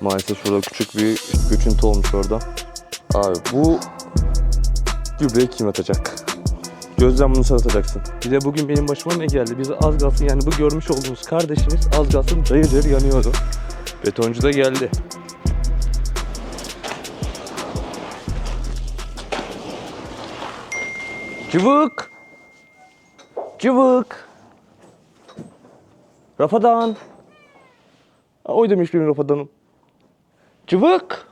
Maalesef şurada küçük bir göçüntü olmuş orada. Abi bu gübreyi kim atacak? Gözden bunu sen atacaksın. Bir de bugün benim başıma ne geldi? Biz az kalsın yani bu görmüş olduğunuz kardeşimiz az kalsın cayır cayır yanıyordu. Betoncu da geldi. Cıvık! Cıvık! Rafadan! Oy demiş benim Rafadan'ım. Cıvık!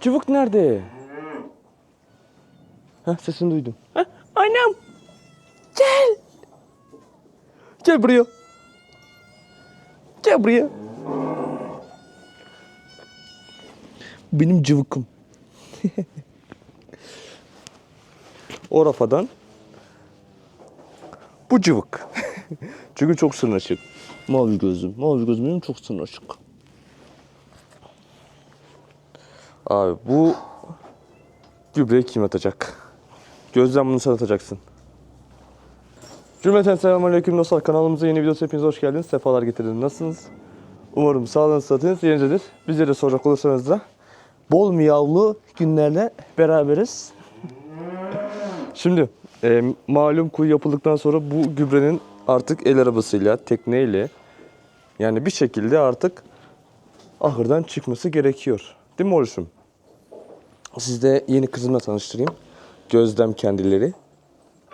Cıvık nerede? Heh, sesini duydum. Heh, annem! Gel! Gel buraya. Gel buraya. Benim cıvıkım. o rafadan bu cıvık. Çünkü çok sırnaşık. Mavi gözlüm. Mavi gözlüm benim çok sırnaşık. Abi bu gübreyi kim atacak? Gözden bunu sen atacaksın. Cümleten selamünaleyküm dostlar. Kanalımıza yeni videosu hepiniz hoş geldiniz. Sefalar getirdiniz. Nasılsınız? Umarım sağlığınız, sıhhatiniz yerindedir. Bizlere soracak olursanız da bol miyavlu günlerle beraberiz. Şimdi e, malum kuyu yapıldıktan sonra bu gübrenin artık el arabasıyla, tekneyle yani bir şekilde artık ahırdan çıkması gerekiyor. Değil mi oluşum? Sizde yeni kızımla tanıştırayım. Gözlem kendileri.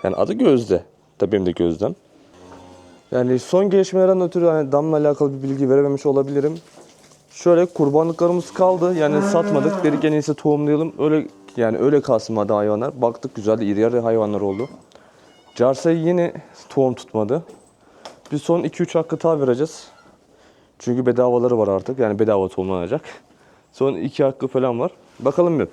Yani adı Gözde. Tabii benim de Gözlem. Yani son gelişmelerden ötürü hani damla alakalı bir bilgi verememiş olabilirim. Şöyle kurbanlıklarımız kaldı. Yani satmadık. Dedik en iyisi tohumlayalım. Öyle yani öyle kalsın hadi hayvanlar. Baktık güzel iri yarı hayvanlar oldu. Carsa'yı yine tohum tutmadı. Bir son 2-3 hakkı daha vereceğiz. Çünkü bedavaları var artık. Yani bedava tohumlanacak. Son 2 hakkı falan var. Bakalım bir.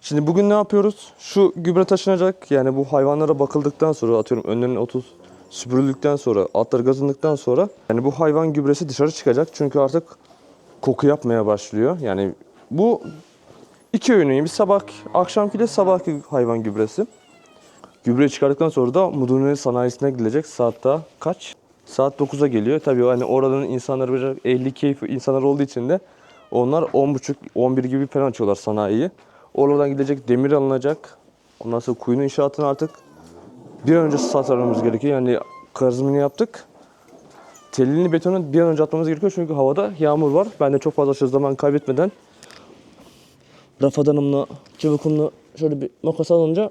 Şimdi bugün ne yapıyoruz? Şu gübre taşınacak. Yani bu hayvanlara bakıldıktan sonra atıyorum önlerine 30 süpürüldükten sonra, altları gazındıktan sonra yani bu hayvan gübresi dışarı çıkacak. Çünkü artık koku yapmaya başlıyor. Yani bu iki öğünü bir sabah akşamki de sabahki hayvan gübresi. Gübre çıkardıktan sonra da Mudurnu sanayisine gidilecek. Saat daha kaç? Saat 9'a geliyor. Tabii hani oradan insanlar biraz 50 keyif insanlar olduğu için de onlar 10.30 11 gibi falan açıyorlar sanayiyi. Oradan gidecek demir alınacak. Ondan sonra kuyunun inşaatını artık bir an önce satarmamız gerekiyor. Yani kazımını yaptık. Telini betonu bir an önce atmamız gerekiyor çünkü havada yağmur var. Ben de çok fazla aşırı zaman kaybetmeden rafadanımla, çubukumla şöyle bir makas alınca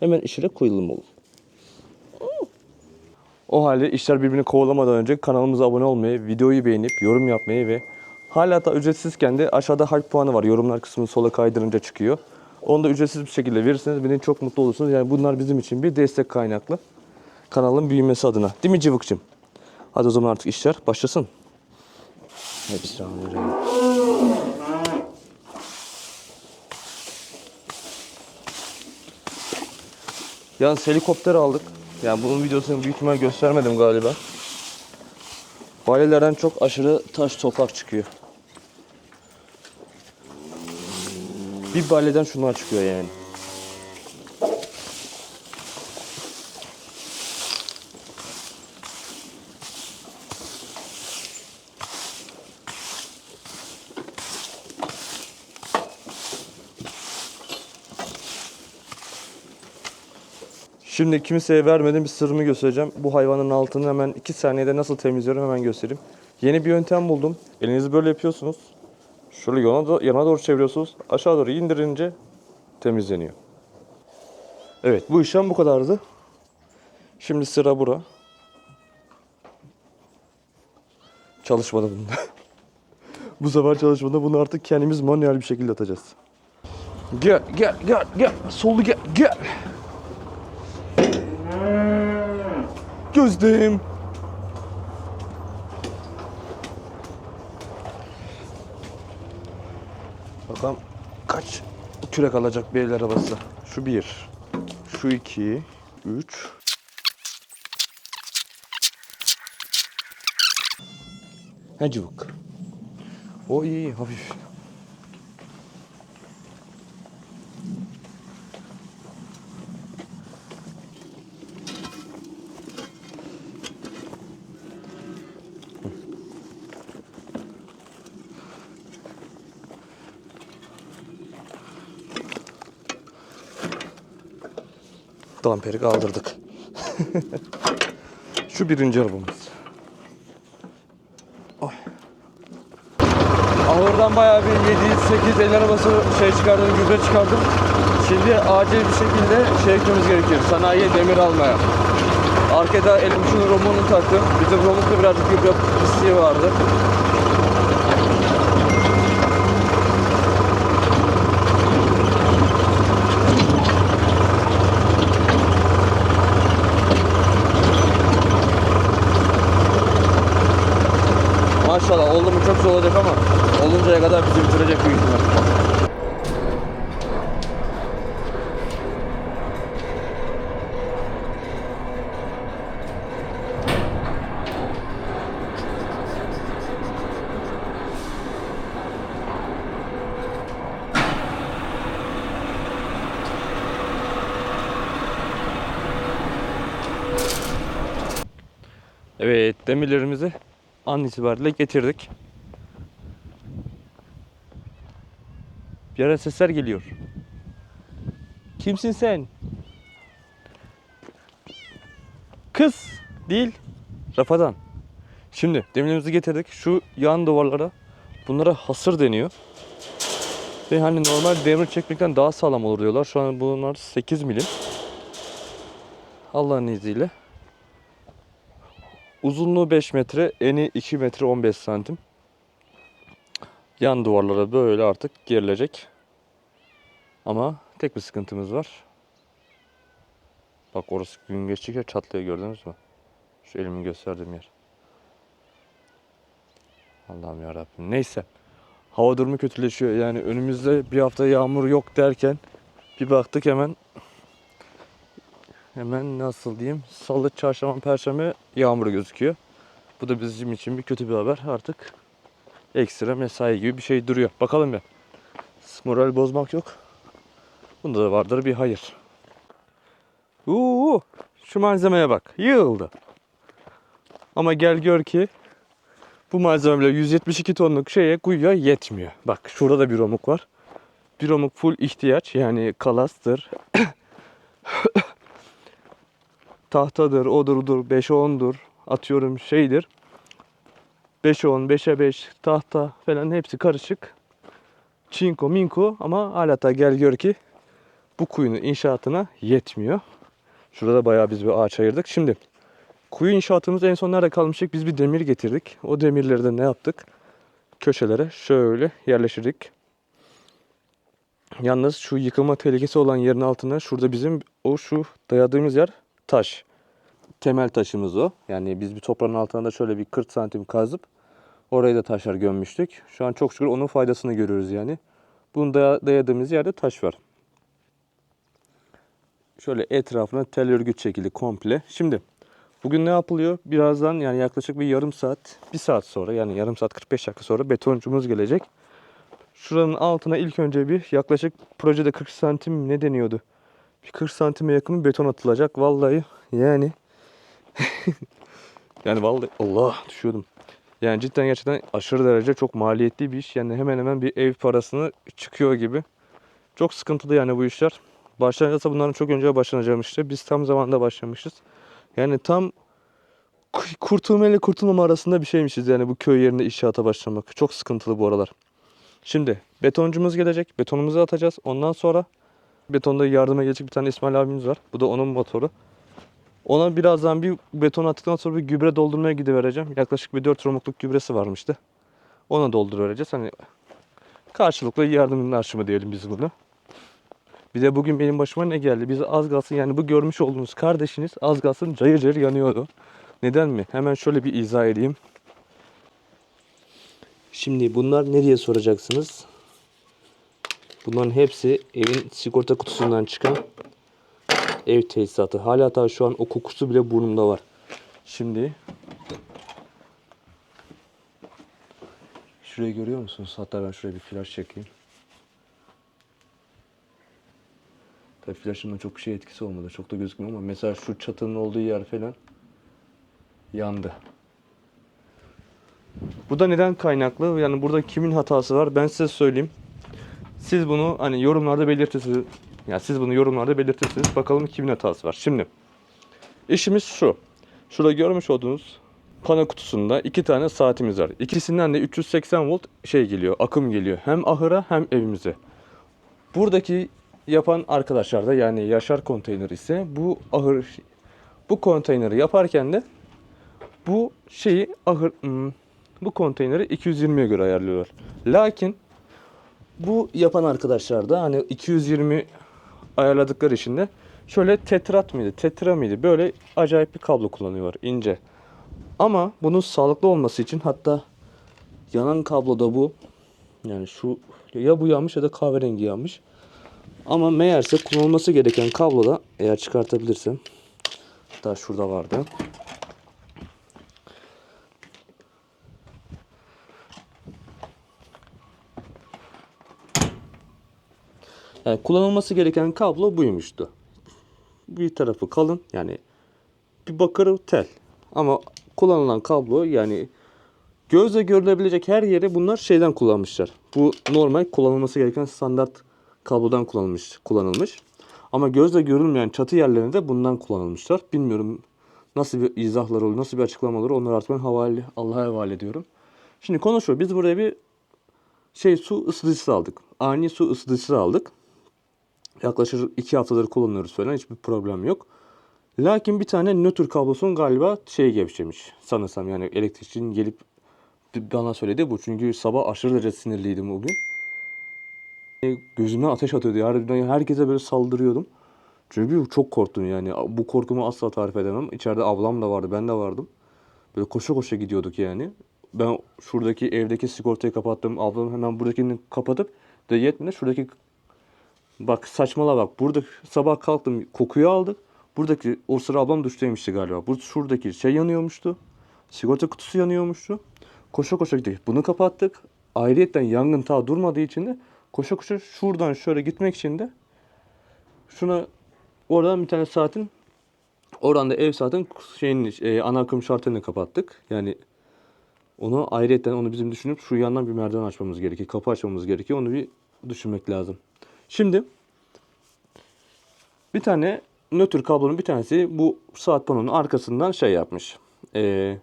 hemen işine koyulum olur. O halde işler birbirini kovalamadan önce kanalımıza abone olmayı, videoyu beğenip yorum yapmayı ve hala da ücretsizken de aşağıda hype puanı var. Yorumlar kısmını sola kaydırınca çıkıyor. Onu da ücretsiz bir şekilde verirseniz beni çok mutlu olursunuz. Yani bunlar bizim için bir destek kaynaklı. Kanalın büyümesi adına. Değil mi Cıvık'cığım? Hadi o zaman artık işler başlasın. Hadi Yalnız helikopter aldık. Yani bunun videosunu büyük ihtimal göstermedim galiba. Balelerden çok aşırı taş toprak çıkıyor. Bir baleden şunlar çıkıyor yani. Şimdi kimseye vermediğim bir sırrımı göstereceğim. Bu hayvanın altını hemen 2 saniyede nasıl temizliyorum hemen göstereyim. Yeni bir yöntem buldum. Elinizi böyle yapıyorsunuz. Şöyle yana, do- yana doğru çeviriyorsunuz. Aşağı doğru indirince temizleniyor. Evet bu işlem bu kadardı. Şimdi sıra bura. Çalışmadı bunda. bu sefer çalışmadı. Bunu artık kendimiz manuel bir şekilde atacağız. Gel gel gel gel. Soldu gel gel. Gözlüm. Bakalım kaç kürek alacak bir el arabası. Şu bir. Şu iki. Üç. He cıvık. O iyi, iyi hafif. Amperi kaldırdık. Şu birinci arabamız. Oy. Ahırdan bayağı bir 7-8 el arabası şey çıkardım, gübre çıkardım. Şimdi acil bir şekilde şey ekmemiz gerekiyor. Sanayiye demir almaya. Arkada elim şunu romunu taktım. Bizim romukta birazcık gübre pisliği vardı. Zor olacak ama oluncaya kadar bizi bitirecek büyük ihtimal. Evet demirlerimizi an itibariyle getirdik. Ara sesler geliyor. Kimsin sen? Kız değil. Rafadan. Şimdi demirlerimizi getirdik. Şu yan duvarlara bunlara hasır deniyor. Ve hani normal demir çekmekten daha sağlam olur diyorlar. Şu an bunlar 8 milim. Allah'ın izniyle. Uzunluğu 5 metre, eni 2 metre 15 santim. Yan duvarlara böyle artık gerilecek. Ama tek bir sıkıntımız var. Bak orası gün geçtikçe çatlıyor gördünüz mü? Şu elimi gösterdiğim yer. Allah'ım ya Rabbim. Neyse. Hava durumu kötüleşiyor. Yani önümüzde bir hafta yağmur yok derken bir baktık hemen hemen nasıl diyeyim salı, çarşamba, perşembe yağmur gözüküyor. Bu da bizim için bir kötü bir haber. Artık ekstra mesai gibi bir şey duruyor. Bakalım bir. Moral bozmak yok. Bunda da vardır bir hayır. Uuu, şu malzemeye bak. Yığıldı. Ama gel gör ki bu malzeme bile 172 tonluk şeye kuyuya yetmiyor. Bak şurada da bir omuk var. Bir omuk full ihtiyaç yani kalastır, tahtadır, odur odur, 5'e 10'dur, atıyorum şeydir. 5'e 10, 5'e 5 tahta falan hepsi karışık. Çinko minko ama hala da gel gör ki bu kuyunun inşaatına yetmiyor. Şurada bayağı biz bir ağaç ayırdık. Şimdi kuyu inşaatımız en son nerede kalmıştık? Biz bir demir getirdik. O demirleri de ne yaptık? Köşelere şöyle yerleştirdik. Yalnız şu yıkılma tehlikesi olan yerin altına şurada bizim o şu dayadığımız yer taş. Temel taşımız o. Yani biz bir toprağın altına da şöyle bir 40 santim kazıp oraya da taşlar gömmüştük. Şu an çok şükür onun faydasını görüyoruz yani. Bunu daya- dayadığımız yerde taş var. Şöyle etrafına tel örgü çekili komple. Şimdi bugün ne yapılıyor? Birazdan yani yaklaşık bir yarım saat, bir saat sonra yani yarım saat 45 dakika sonra betoncumuz gelecek. Şuranın altına ilk önce bir yaklaşık projede 40 santim ne deniyordu? Bir 40 santime yakın beton atılacak. Vallahi yani yani vallahi Allah düşüyordum. Yani cidden gerçekten aşırı derece çok maliyetli bir iş. Yani hemen hemen bir ev parasını çıkıyor gibi. Çok sıkıntılı yani bu işler. Başlanacaksa bunların çok önce başlanacağım işte. Biz tam zamanda başlamışız. Yani tam ku- kurtulma ile kurtulmama arasında bir şeymişiz yani bu köy yerinde inşaata başlamak. Çok sıkıntılı bu aralar. Şimdi betoncumuz gelecek. Betonumuzu atacağız. Ondan sonra betonda yardıma gelecek bir tane İsmail abimiz var. Bu da onun motoru. Ona birazdan bir beton attıktan sonra bir gübre doldurmaya gidivereceğim. Yaklaşık bir 4 romukluk gübresi varmıştı. Ona dolduruvereceğiz. Hani karşılıklı yardım aşımı diyelim biz bunu. Bir de bugün benim başıma ne geldi? Biz az kalsın yani bu görmüş olduğunuz kardeşiniz az kalsın cayır cayır yanıyordu. Neden mi? Hemen şöyle bir izah edeyim. Şimdi bunlar ne diye soracaksınız? Bunların hepsi evin sigorta kutusundan çıkan ev tesisatı. Hala daha şu an o kokusu bile burnumda var. Şimdi Şurayı görüyor musunuz? Hatta ben şuraya bir flash çekeyim. Tabii flash'ımın çok bir şey etkisi olmadı. Çok da gözükmüyor ama mesela şu çatının olduğu yer falan yandı. Bu da neden kaynaklı? Yani burada kimin hatası var? Ben size söyleyeyim. Siz bunu hani yorumlarda belirtirsiniz. Yani siz bunu yorumlarda belirtirsiniz. Bakalım kimin hatası var. Şimdi işimiz şu. Şurada görmüş olduğunuz pano kutusunda iki tane saatimiz var. İkisinden de 380 volt şey geliyor, akım geliyor. Hem ahıra hem evimize. Buradaki yapan arkadaşlar da yani Yaşar konteyner ise bu ahır bu konteyneri yaparken de bu şeyi ahır hmm, bu konteyneri 220'ye göre ayarlıyorlar. Lakin bu yapan arkadaşlar da hani 220 ayarladıkları için de şöyle tetrat mıydı, tetra mıydı böyle acayip bir kablo kullanıyorlar ince. Ama bunun sağlıklı olması için hatta yanan kablo da bu. Yani şu ya bu yanmış ya da kahverengi yanmış. Ama meğerse kullanılması gereken kablo da eğer çıkartabilirsem hatta şurada vardı. Yani kullanılması gereken kablo buymuştu. Bir tarafı kalın yani bir bakır tel. Ama kullanılan kablo yani gözle görülebilecek her yere bunlar şeyden kullanmışlar. Bu normal kullanılması gereken standart kablodan kullanılmış, kullanılmış. Ama gözle görülmeyen çatı yerlerinde bundan kullanılmışlar. Bilmiyorum nasıl bir izahlar olur, nasıl bir açıklamalar olur. Onları artık ben havale, Allah'a havale ediyorum. Şimdi konu şu. Biz buraya bir şey su ısıtıcısı aldık. Ani su ısıtıcısı aldık. Yaklaşık iki haftadır kullanıyoruz falan. Hiçbir problem yok. Lakin bir tane nötr kablosun galiba şey gevşemiş. Sanırsam yani elektrikçinin gelip bana söyledi bu. Çünkü sabah aşırı derece sinirliydim bugün. E, Gözüme ateş atıyordu. Harbiden herkese böyle saldırıyordum. Çünkü çok korktum yani. Bu korkumu asla tarif edemem. İçeride ablam da vardı, ben de vardım. Böyle koşa koşa gidiyorduk yani. Ben şuradaki evdeki sigortayı kapattım. Ablam hemen buradakini kapatıp de yetmedi. Şuradaki Bak saçmala bak. Burada sabah kalktım kokuyu aldık. Buradaki o sıra ablam duştaymıştı galiba. Bu şuradaki şey yanıyormuştu. Sigorta kutusu yanıyormuştu. Koşa koşa gittik. Bunu kapattık. Ayrıyetten yangın ta durmadığı için de koşa koşa şuradan şöyle gitmek için de şuna oradan bir tane saatin oradan da ev saatin şeyin e, ana akım şartını kapattık. Yani onu ayrıyetten onu bizim düşünüp şu yandan bir merdiven açmamız gerekiyor. Kapı açmamız gerekiyor. Onu bir düşünmek lazım. Şimdi bir tane nötr kablonun bir tanesi bu saat panonun arkasından şey yapmış. Ee,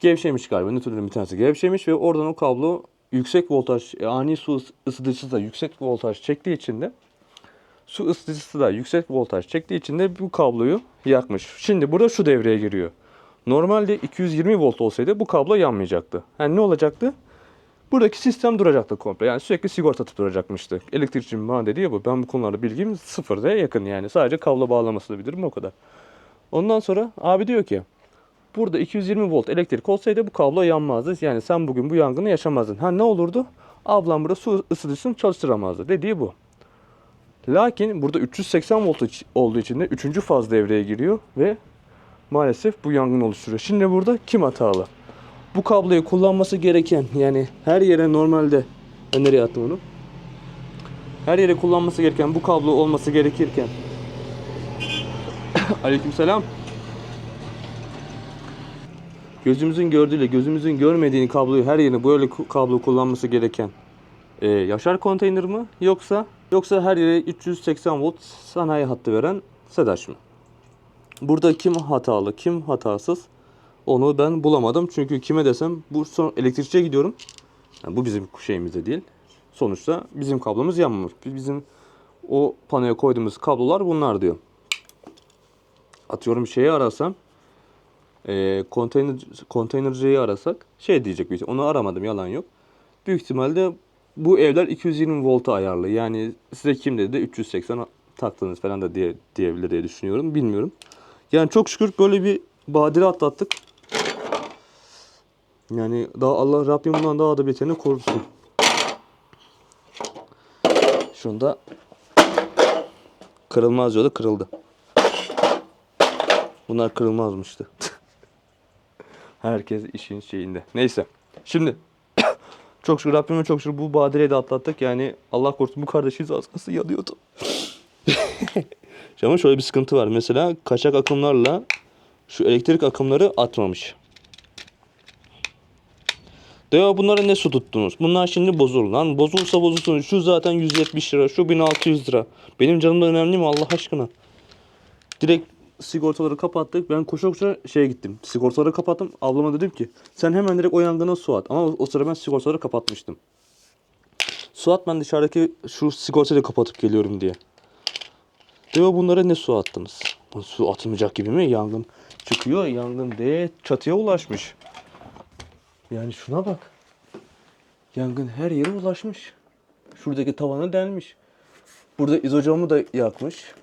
gevşemiş galiba. Nötrlerin bir tanesi gevşemiş ve oradan o kablo yüksek voltaj, e, ani su ıs- ısıtıcısı da yüksek voltaj çektiği için de su ısıtıcısı da yüksek voltaj çektiği için de bu kabloyu yakmış. Şimdi burada şu devreye giriyor. Normalde 220 volt olsaydı bu kablo yanmayacaktı. Yani ne olacaktı? Buradaki sistem duracaktı komple. Yani sürekli sigorta atıp duracakmıştı. Elektrikçinin bana dediği bu. Ben bu konularda bilgim sıfırda yakın yani. Sadece kablo bağlamasını bilirim o kadar. Ondan sonra abi diyor ki burada 220 volt elektrik olsaydı bu kablo yanmazdı. Yani sen bugün bu yangını yaşamazdın. Ha ne olurdu? Ablam burada su ısıtıcısını çalıştıramazdı. Dediği bu. Lakin burada 380 volt olduğu için de 3. faz devreye giriyor ve maalesef bu yangın oluşturuyor. Şimdi burada kim hatalı? Bu kabloyu kullanması gereken yani her yere normalde ben nereye attım onu? Her yere kullanması gereken bu kablo olması gerekirken Aleykümselam. Gözümüzün gördüğüyle gözümüzün görmediğini kabloyu her yerine böyle kablo kullanması gereken e, Yaşar konteyner mi yoksa yoksa her yere 380 volt sanayi hattı veren SEDAŞ mı? Burada kim hatalı, kim hatasız? Onu ben bulamadım. Çünkü kime desem bu son elektrikçiye gidiyorum. Yani bu bizim şeyimizde değil. Sonuçta bizim kablomuz yanmamış. Biz- Bizim o panoya koyduğumuz kablolar bunlar diyor. Atıyorum şeyi arasam e, konteyner, konteynerciyi arasak şey diyecek bir Onu aramadım yalan yok. Büyük ihtimalle bu evler 220 volta ayarlı. Yani size kim dedi de 380 taktınız falan da diye diyebilir diye düşünüyorum. Bilmiyorum. Yani çok şükür böyle bir badire atlattık. Yani daha Allah Rabbim bundan daha da beterini korusun. Şunda kırılmaz diyordu kırıldı. Bunlar kırılmazmıştı. Herkes işin şeyinde. Neyse. Şimdi çok şükür Rabbime çok şükür bu badireyi de atlattık. Yani Allah korusun bu kardeşiz az kalsın yanıyordu. Ama şöyle bir sıkıntı var. Mesela kaçak akımlarla şu elektrik akımları atmamış. Ya bunlara ne su tuttunuz? Bunlar şimdi bozulur lan. Bozulsa bozulsun. Şu zaten 170 lira. Şu 1600 lira. Benim canım da önemli mi Allah aşkına? Direkt sigortaları kapattık. Ben koşa koşa şeye gittim. Sigortaları kapattım. Ablama dedim ki sen hemen direkt o yangına su at. Ama o, o sıra ben sigortaları kapatmıştım. Su at ben dışarıdaki şu sigortayı da kapatıp geliyorum diye. Diyor bunlara ne su attınız? Su atılmayacak gibi mi? Yangın çıkıyor. Yangın de çatıya ulaşmış. Yani şuna bak. Yangın her yere ulaşmış. Şuradaki tavana delmiş. Burada izocamı da yakmış.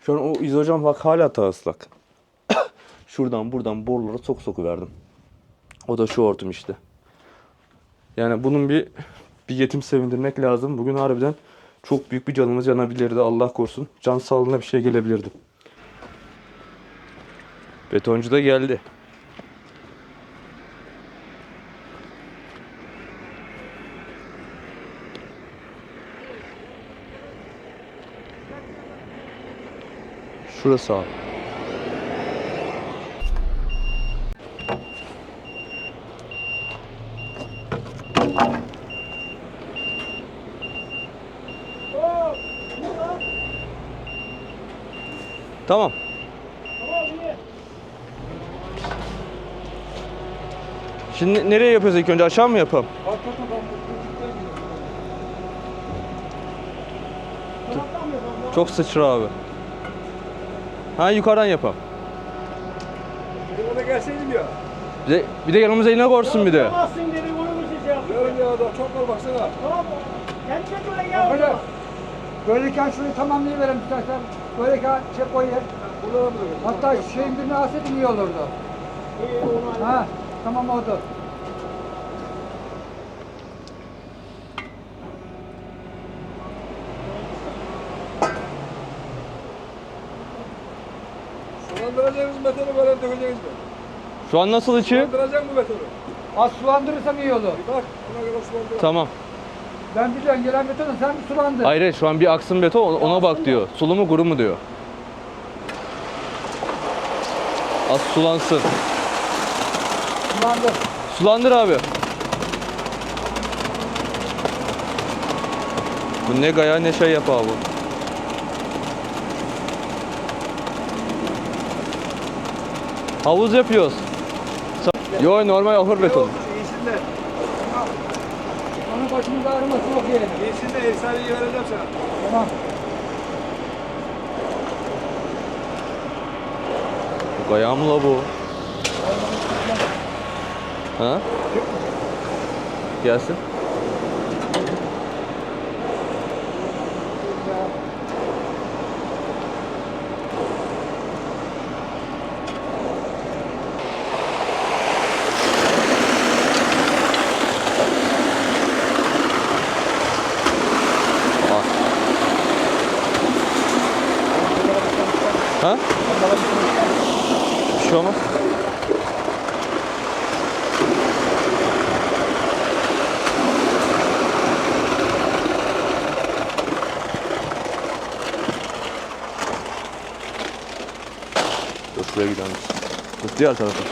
Şu an o izocam bak hala ta ıslak. Şuradan buradan borulara sok soku verdim. O da şu hortum işte. Yani bunun bir bir yetim sevindirmek lazım. Bugün harbiden çok büyük bir canımız yanabilirdi Allah korusun. Can sağlığına bir şey gelebilirdi. Betoncu da geldi. Şurası abi. Tamam. Şimdi nereye yapıyoruz ilk önce? Aşağı mı yapalım? Çok sıçra abi. Ha yukarıdan yapalım. Orada gelseydim ya. Bir de, bir de yanımıza eline korsun bir de. Yapamazsın dedi bunu mu şey yapıyor? Yarın ya adam çok var baksana. Tamam mı? Kendine göre ya. Böyle böyleyken şurayı tamamlayıverelim istersen. Böyleyken şey koyayım. Hatta şeyin birini alsaydım iyi olurdu. İyi, onu Ha tamam oldu. Sulandıracağınız betonu böyle dökeceğiniz mi? Şu an nasıl içi? Sulandıracak mı betonu? Az sulandırırsam iyi olur. Bir bak ona göre sulandır. Tamam. Ben biliyorum gelen betonu sen bir sulandır. Hayır hayır, şu an bir aksın beton ona bak diyor. Sulu mu kuru mu diyor. Az sulansın. Sulandır. Sulandır abi. Bu ne gaya ne şey yap abi. Havuz yapıyoruz. Yo normal ahır beton. İyisin de. Onun başımız ağrıması yok yani. İyisin de efsaneyi vereceğim sana. Tamam. Bu gaya mı la bu? Ha? Gelsin. Ha? Bir şey olmaz. Dur şuraya gidelim. Dur diğer tarafa.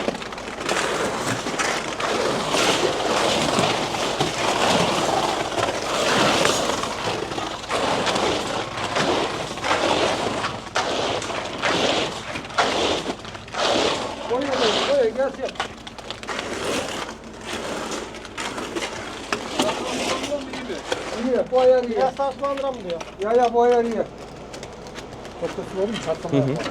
Koy oraya, koy gelsin. İyi, bu ayar iyi. Biraz tasmandıra mı diyor? Ya ya bu ayar iyi. Da verir mi? Çatlama yapar.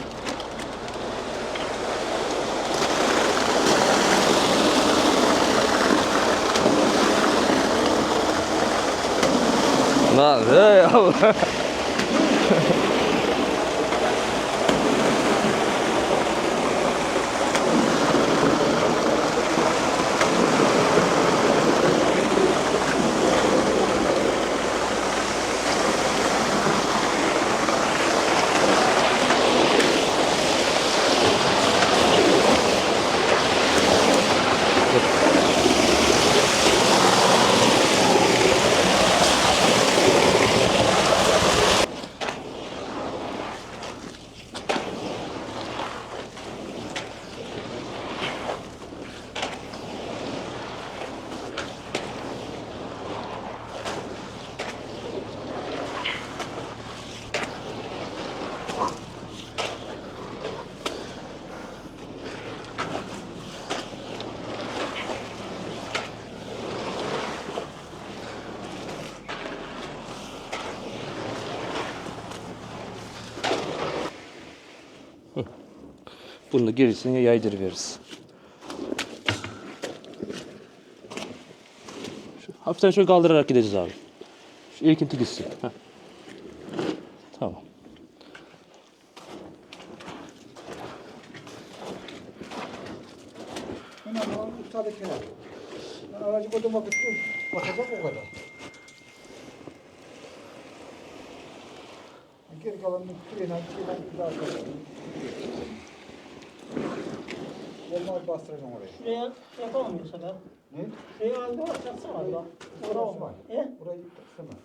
Lan ey Allah. Bunu da gerisini yaydırıveririz. Hafiften şöyle kaldırarak gideceğiz abi. Şu ilkinti gitsin. Heh. Tamam. Önemli olan ustadakiler. Ben aracı koydum vakit bakacak o kadar. Geri kalanını küreyle, küreyle bir daha koyacağım. Olmaz bastıracağım oraya. Şuraya yapalım mı bu sefer? Ne? Şuraya halde var, abi. Orada Orası olma. var. E? Burayı istemem.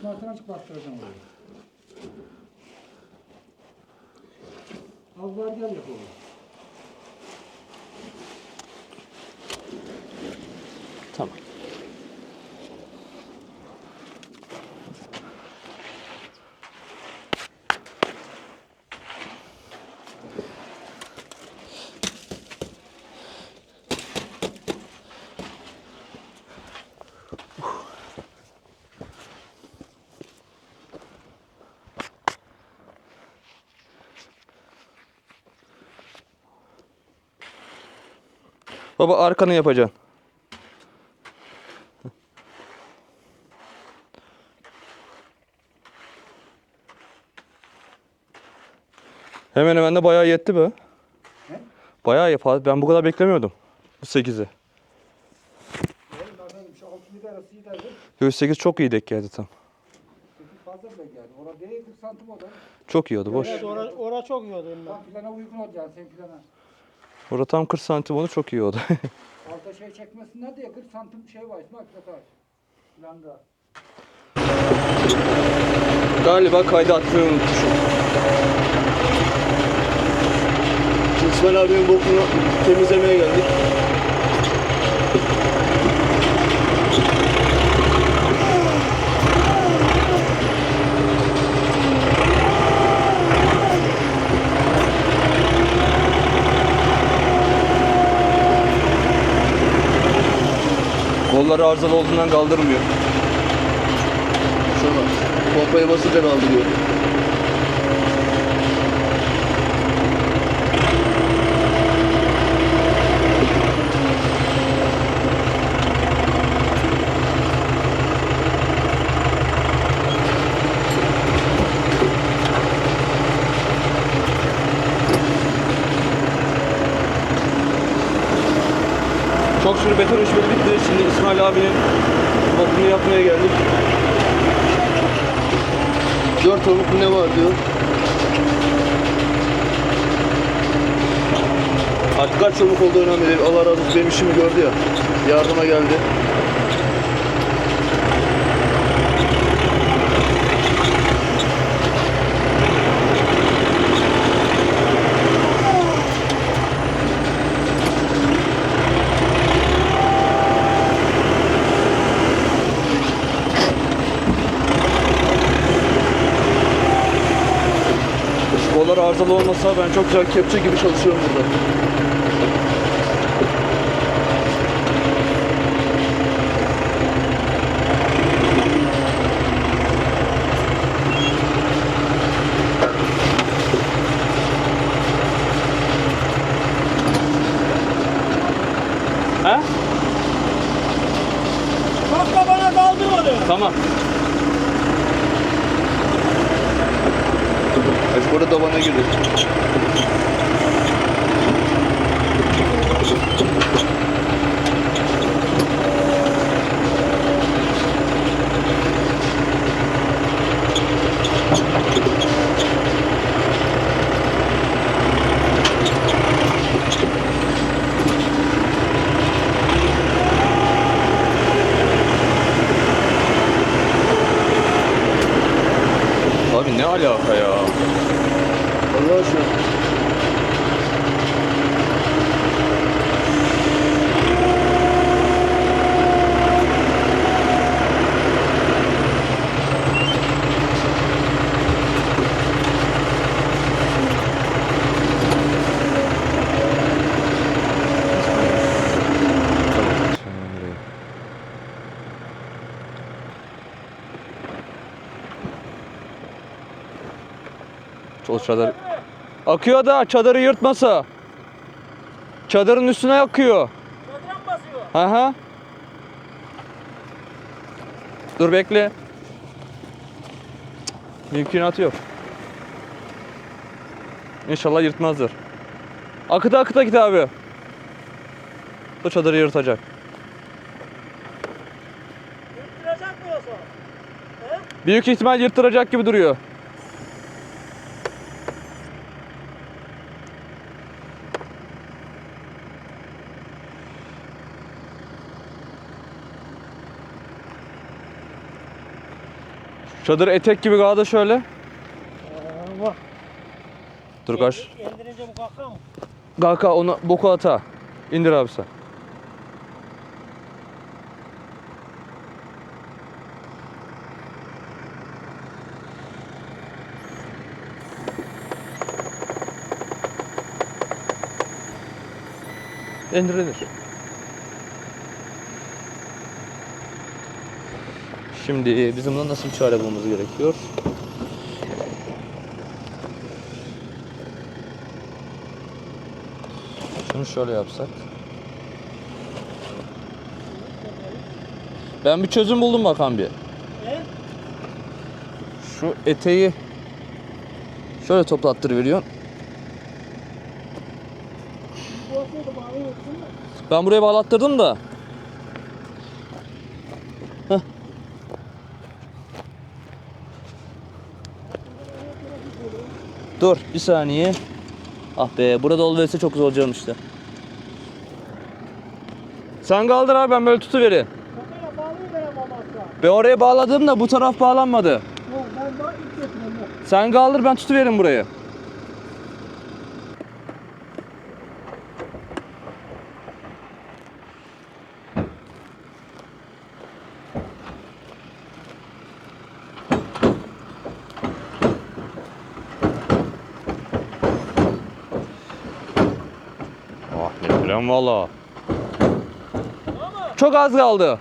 Smart'ını açıp bastıracağım oraya. Az var gel yapalım. Baba arkanı yapacaksın. Hemen hemen de bayağı yetti be. Ne? Bayağı yap abi. Ben bu kadar beklemiyordum. Bu 8'i. Oğlum zaten şu 6 7 arası giderdi. Yo 8 çok iyi denk geldi tam. 8 fazla bile geldi. Orada değil 40 santim o da. Çok iyi oldu boş. Evet, ora, ora çok iyi oldu. Tam plana uygun oldu yani senin plana. Orada tam 40 santim oldu çok iyi oldu. Altta şey çekmesinler diye 40 santim şey var. Bak yeter. Planda. Galiba kaydı atmayı unutmuşum. İsmail abinin bokunu temizlemeye geldik. Kolları arızalı olduğundan kaldırmıyor. Şuna bak. Pompaya basınca kaldırıyor. Çok sürü beton işleri bitti. Şimdi İsmail abinin bokunu yapmaya geldik. Dört tavuk ne var diyor. Artık kaç çabuk olduğu önemli değil. Allah razı olsun benim işimi gördü ya. Yardıma geldi. Kollar arızalı olmasa ben çok güzel kepçe gibi çalışıyorum burada. Ha? Bak bana kaldırmadı. Tamam. Evet, burada tabana girdi. Abi ne alaka ya? Allah aşkına. Çadır. Akıyor da çadırı yırtmasa. Çadırın üstüne akıyor. Çadıra mı basıyor? Aha. Dur bekle. Mümkünatı yok. İnşallah yırtmazdır. Akıta akıta git abi. Bu çadırı yırtacak. Yırttıracak mı yoksa? He? Büyük ihtimal yırttıracak gibi duruyor. Çadır etek gibi kaldı şöyle. Bak. Dur kaç. Eldirince bu kalkar mı? Kanka onu boku ata. İndir abi sen. İndir indir. Şimdi bizim buna nasıl bir çare bulmamız gerekiyor? Şunu şöyle yapsak. Ben bir çözüm buldum bakan bir. Şu eteği şöyle yoksun da. Ben buraya bağlattırdım da. Dur bir saniye. Ah be burada olursa çok zor canım işte. Sen kaldır abi ben böyle tutuvereyim. Ben oraya bağladım da bu taraf bağlanmadı. Sen kaldır ben tutuverim burayı. Bileyim valla. Çok az kaldı.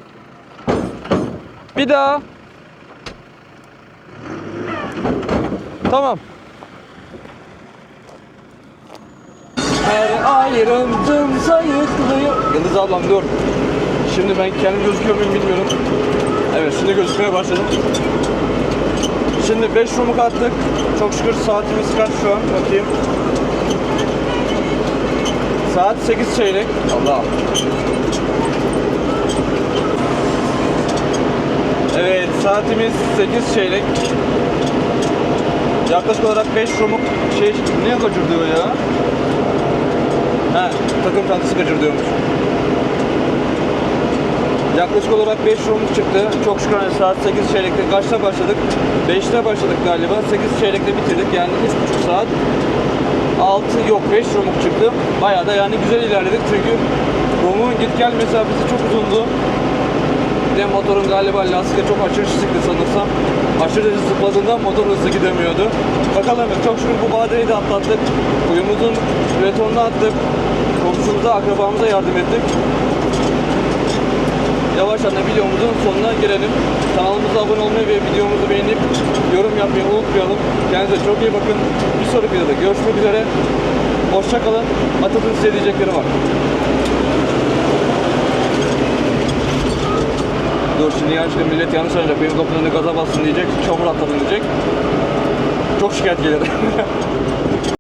Bir daha. Tamam. Her ayrıntım sayıklıyor. Yıldız ablam dur. Şimdi ben kendim gözüküyor muyum bilmiyorum. Evet şimdi gözükmeye başladım. Şimdi 5 rumuk attık. Çok şükür saatimiz kaç şu an bakayım. Saat 8 çeyrek. Allah. Evet saatimiz 8 çeyrek. Yaklaşık olarak 5 rumuk şey niye gıcır diyor ya? He takım çantası gıcır diyormuş. Yaklaşık olarak 5 rumuk çıktı. Çok şükür hani saat 8 çeyrekte kaçta başladık? 5'te başladık galiba. 8 çeyrekte bitirdik yani 3,5 saat. 6 yok 5 rumuk çıktı. Bayağı da yani güzel ilerledik çünkü rumun git gel mesafesi çok uzundu. Bir de motorun galiba lastikleri çok aşırı sıktı sanırsam. Aşırı zıpladığından motor hızlı gidemiyordu. Bakalım çok şükür bu badireyi de atlattık. Kuyumuzun betonunu attık. Komşumuza, akrabamıza yardım ettik. Yavaştan da videomuzun sonuna gelelim. Kanalımıza abone olmayı ve videomuzu beğenip yorum yapmayı unutmayalım. Kendinize çok iyi bakın. Bir sonraki videoda görüşmek üzere. Hoşçakalın. Atatürk'ün size diyecekleri var. Dur şimdi yanlışlıkla millet yanlış anlayacak. Benim kapının gaza bassın diyecek. Çamur atladın diyecek. Çok şikayet gelir.